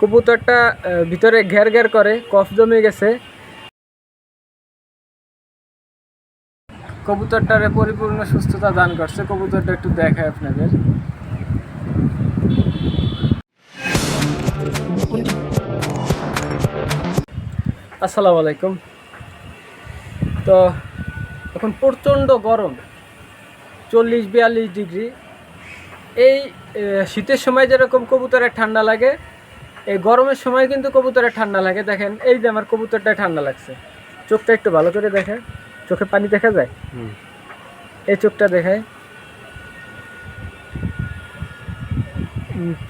কবুতরটা ভিতরে ঘের ঘের করে, কফ জমে গেছে। কবুতরটারে পরিপূর্ণ সুস্থতা দান করছে। কবুতরটা একটু দেখায় আপনাদের। আসসালামু আলাইকুম। তো, এখন প্রচণ্ড গরম। চল্লিশ, বিয়াল্লিশ ডিগ্রি। এই শীতের সময় যেরকম কবুতরের ঠান্ডা লাগে এই গরমের সময় কিন্তু কবুতরের ঠান্ডা লাগে দেখেন। এই যে আমার কবুতরটা ঠান্ডা লাগছে। চোখটা একটু ভালো করে দেখে চোখে পানি দেখা যায়? এই চোখটা দেখায়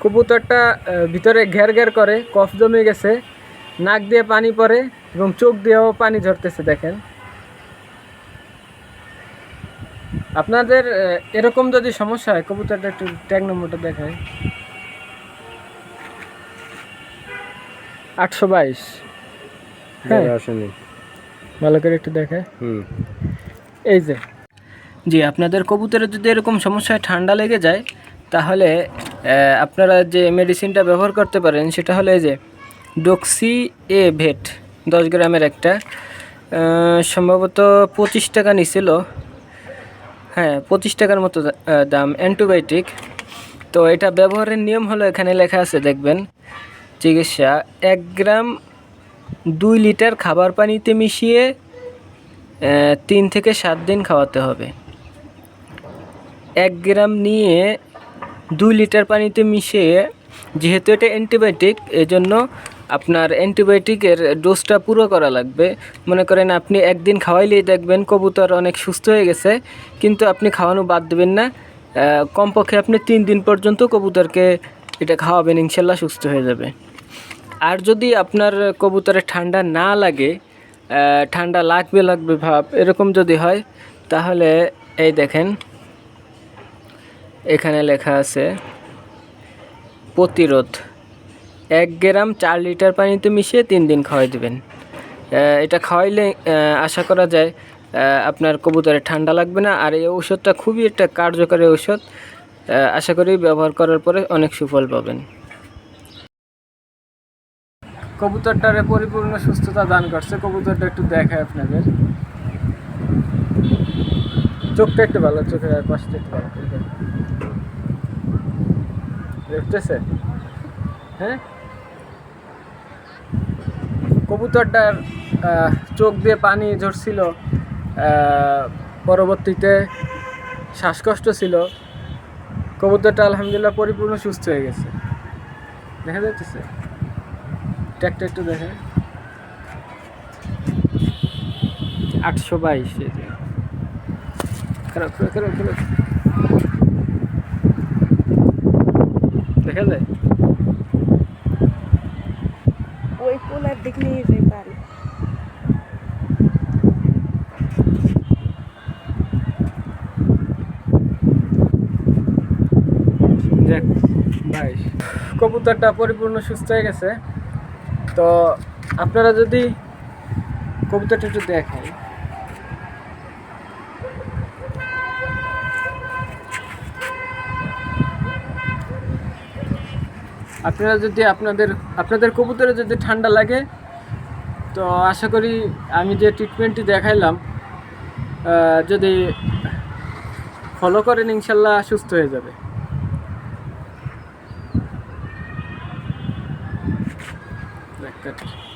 কবুতরটা ভিতরে ঘের ঘের করে কফ জমে গেছে। নাক দিয়ে পানি পড়ে এবং চোখ দিয়েও পানি ঝরতেছে দেখেন। আপনাদের এরকম যদি সমস্যা হয় কবুতরটা একটু ট্যাগ নম্বরটা দেখায়। আটশো বাইশ। হ্যাঁ। আসেনি। ভালো করে একটু দেখায় হুম। এই যে। জি আপনাদের কবুতরের যদি এরকম সমস্যায় ঠান্ডা লেগে যায় তাহলে আপনারা যে মেডিসিনটা ব্যবহার করতে পারেন সেটা হলো এই যে ডক্সি এ ভেট দশ গ্রামের একটা। সম্ভবত পঁচিশ টাকা নিছিল। হ্যাঁ পঁচিশ টাকার মতো দাম। অ্যান্টিবায়োটিক তো এটা ব্যবহারের নিয়ম হলো এখানে লেখা আছে দেখবেন। চিকিৎসা, এক গ্রাম দুই লিটার খাবার পানিতে মিশিয়ে তিন থেকে সাত দিন খাওয়াতে হবে। এক গ্রাম নিয়ে দুই লিটার পানিতে মিশিয়ে, যেহেতু এটা অ্যান্টিবায়োটিক, এজন্য আপনার অ্যান্টিবায়োটিকের ডোজটা পুরো করা লাগবে। মনে করেন আপনি একদিন খাওয়াইলেই দেখবেন কবুতর অনেক সুস্থ হয়ে গেছে, কিন্তু আপনি খাওয়ানো বাদ দেবেন না। কমপক্ষে আপনি তিন দিন পর্যন্ত কবুতরকে এটা খাওয়াবেন, ইনশাল্লাহ সুস্থ হয়ে যাবে। আর যদি আপনার কবুতরে ঠান্ডা না লাগে ঠান্ডা লাগবে লাগবে ভাব, এরকম যদি হয়, তাহলে এই দেখেন, এখানে লেখা আছে, প্রতিরোধ, এক গ্রাম চার লিটার পানিতে মিশিয়ে তিন দিন খাওয়াই দেবেন। এটা খাওয়াইলে আশা করা যায় আপনার কবুতরে ঠান্ডা লাগবে না, আর এই ঔষধটা খুবই একটা কার্যকরী ঔষধ আশা করি ব্যবহার করার পরে অনেক সুফল পাবেন। কবুতরটারে পরিপূর্ণ সুস্থতা দান করছে। কবুতরটা একটু দেখায় আপনাদের। চোখটা একটু ভালো, চোখের আর পাশটা একটু ভালো দেখতেছে? হ্যাঁ? কবুতরটার চোখ দিয়ে পানি ঝরছিল পরবর্তীতে শ্বাসকষ্ট ছিল। কবুতরটা আলহামদুলিল্লাহ পরিপূর্ণ সুস্থ হয়ে গেছে। দেখা যাচ্ছে ট্যাগটা একটু দেখে আটশো বাইশ এই খারাপ খারাপ খারাপ খারাপ। দেখা যায়? ওই যাই পারি। যাক ভাই কবুতরটা পরিপূর্ণ সুস্থ হয়ে গেছে। তো আপনারা যদি কবিতাটা একটু দেখাই আপনারা যদি আপনাদের আপনাদের কবুতরে যদি ঠান্ডা লাগে, তো আশা করি আমি যে ট্রিটমেন্টটি দেখাইলাম যদি ফলো করেন, ইনশাল্লাহ সুস্থ হয়ে যাবে। দেখ, কাট।